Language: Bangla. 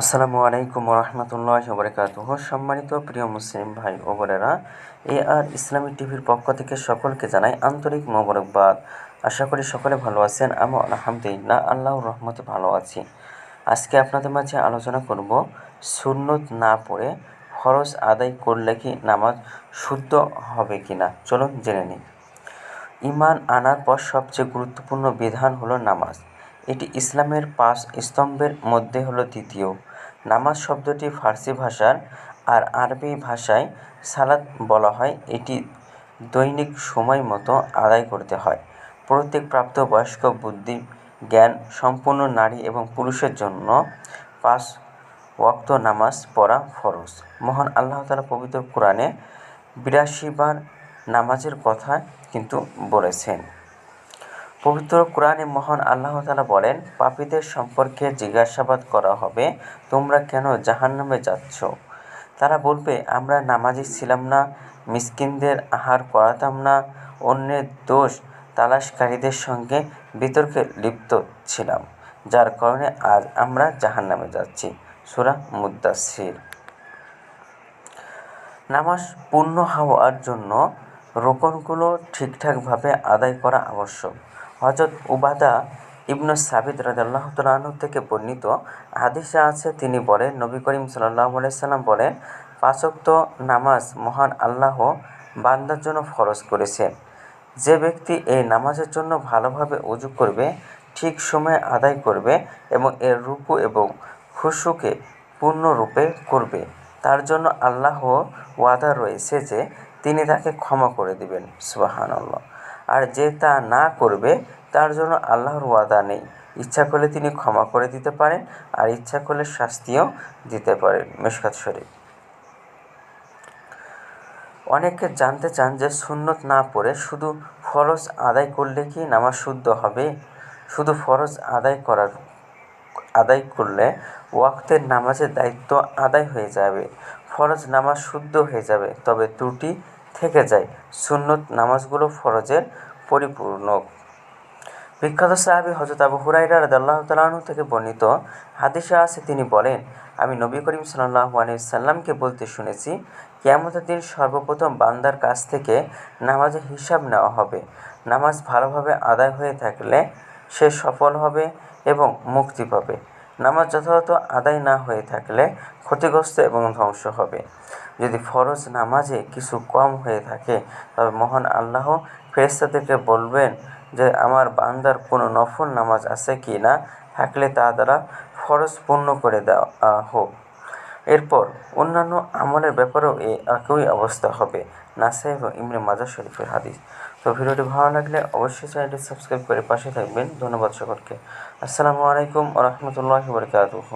আসসালামু আলাইকুম রহমতুল্লাহ বরকাত সম্মানিত প্রিয় মুসলিম ভাই ও বোনেরা, এ আর ইসলামী টিভির পক্ষ থেকে সকলকে জানাই আন্তরিক মোবারকবাদ। আশা করি সকলে ভালো আছেন আমি আলহামদুলিল্লাহ, আল্লাহর রহমতে ভালো আছি। আজকে আপনাদের মাঝে আলোচনা করব, সুন্নত না পড়ে ফরজ আদায় করলে কি নামাজ শুদ্ধ হবে কি না চলুন জেনে নিই। ইমান আনার পর সবচেয়ে গুরুত্বপূর্ণ বিধান হলো নামাজ। এটি ইসলামের পাঁচ স্তম্ভের মধ্যে হলো দ্বিতীয়। নামাজ শব্দটি ফার্সি ভাষার আর আরবি ভাষায় সালাত বলা হয়। এটি দৈনিক সময় মতো আদায় করতে হয়। প্রত্যেক প্রাপ্তবয়স্ক বুদ্ধি, জ্ঞান, সম্পূর্ণ নারী এবং পুরুষের জন্য পাঁচ ওয়াক্ত নামাজ পড়া ফরজ। মহান আল্লাহ তালা পবিত্র কোরআনে বিরাশিবার নামাজের কথা কিন্তু বলেছেন। পবিত্র কোরআনে মহান আল্লাহ তালা বলেন, পাপীদের সম্পর্কে জিজ্ঞাসাবাদ করা হবে, তোমরা কেন জাহান্নামে যাচ্ছ? তারা বলবে, আমরা নামাজি ছিলাম না, মিসকিনদের আহার করাতাম না, অন্যের দোষ তালাশকারীদের সঙ্গে বিতর্কে লিপ্ত ছিলাম, যার কারণে আজ আমরা জাহান্নামে যাচ্ছি। সুরা মুদাসির নামাজ পূর্ণ হওয়ার জন্য রোকনগুলো ঠিকঠাকভাবে আদায় করা আবশ্যক। হজরত উবাদা ইবনু সাবিদ রাজাল্লাহ তালু থেকে বর্ণিত হাদিসে আছে, তিনি বলেন, নবী করিম সাল্লাহ সাল্লাম বলেন পাঁচক্ত নামাজ মহান আল্লাহ বান্দার জন্য ফরজ করেছেন। যে ব্যক্তি এই নামাজের জন্য ভালোভাবে উজু করবে, ঠিক সময়ে আদায় করবে এবং এর রূপু এবং খুশুকে পূর্ণরূপে করবে, তার জন্য আল্লাহ ওয়াদা রয়েছে যে তিনি তাকে ক্ষমা করে দিবেন। সুবাহানাল্লাহ। আর যে তা না করবে, তার জন্য আল্লাহর ওয়াদা নেই। ইচ্ছা করলে তিনি ক্ষমা করে দিতে পারেন, আর ইচ্ছা করলে শাস্তিও দিতে পারেন। মেশকাত শরীফ। অনেকে জানতে চান যে সুন্নত না পড়ে শুধু ফরজ আদায় করলে কি নামাজ শুদ্ধ হবে? শুধু ফরজ আদায় করার, আদায় করলে ওয়াক্তের নামাজের দায়িত্ব আদায় হয়ে যাবে। ফরজ নামাজ শুদ্ধ হয়ে যাবে, তবে ত্রুটি থেকে যায়। সুন্নত নামাজগুলো ফরজের পরিপূর্ণ। বিখ্যাত সাহাবি হজরত আবু হুরাইরা রাদাল্লাহ তালাহু থেকে বর্ণিত হাদিসা আছে, তিনি বলেন, আমি নবী করিম সাল্লাহ সাল্লামকে বলতে শুনেছি, কেয়ামতের দিন সর্বপ্রথম বান্দার কাছ থেকে নামাজের হিসাব নেওয়া হবে। নামাজ ভালোভাবে আদায় হয়ে থাকলে সে সফল হবে এবং মুক্তি পাবে। নামাজ যথাযথ আদায় না হয়ে থাকলে ক্ষতিগ্রস্ত এবং ধ্বংস হবে। যদি ফরজ নামাজে কিছু কম হয়ে থাকে, তবে মহান আল্লাহ ফেরেস্তাদেরকে বলবেন যে, আমার বান্দার কোনো নফল নামাজ আছে কি না? থাকলে তা দ্বারা ফরজ পূর্ণ করে দেওয়া হোক। এরপর অন্যান্য আমলের ব্যাপারেও এ একই অবস্থা হবে নাসাই এবং ইমরে মাজার শরীফের হাদিস। তো ভিডিওটি ভালো লাগলে অবশ্যই চ্যানেলটি সাবস্ক্রাইব করে পাশে থাকবেন। ধন্যবাদ সকলকে। আসসালামু আলাইকুম রহমতুল্লাহ বরকাতুহ।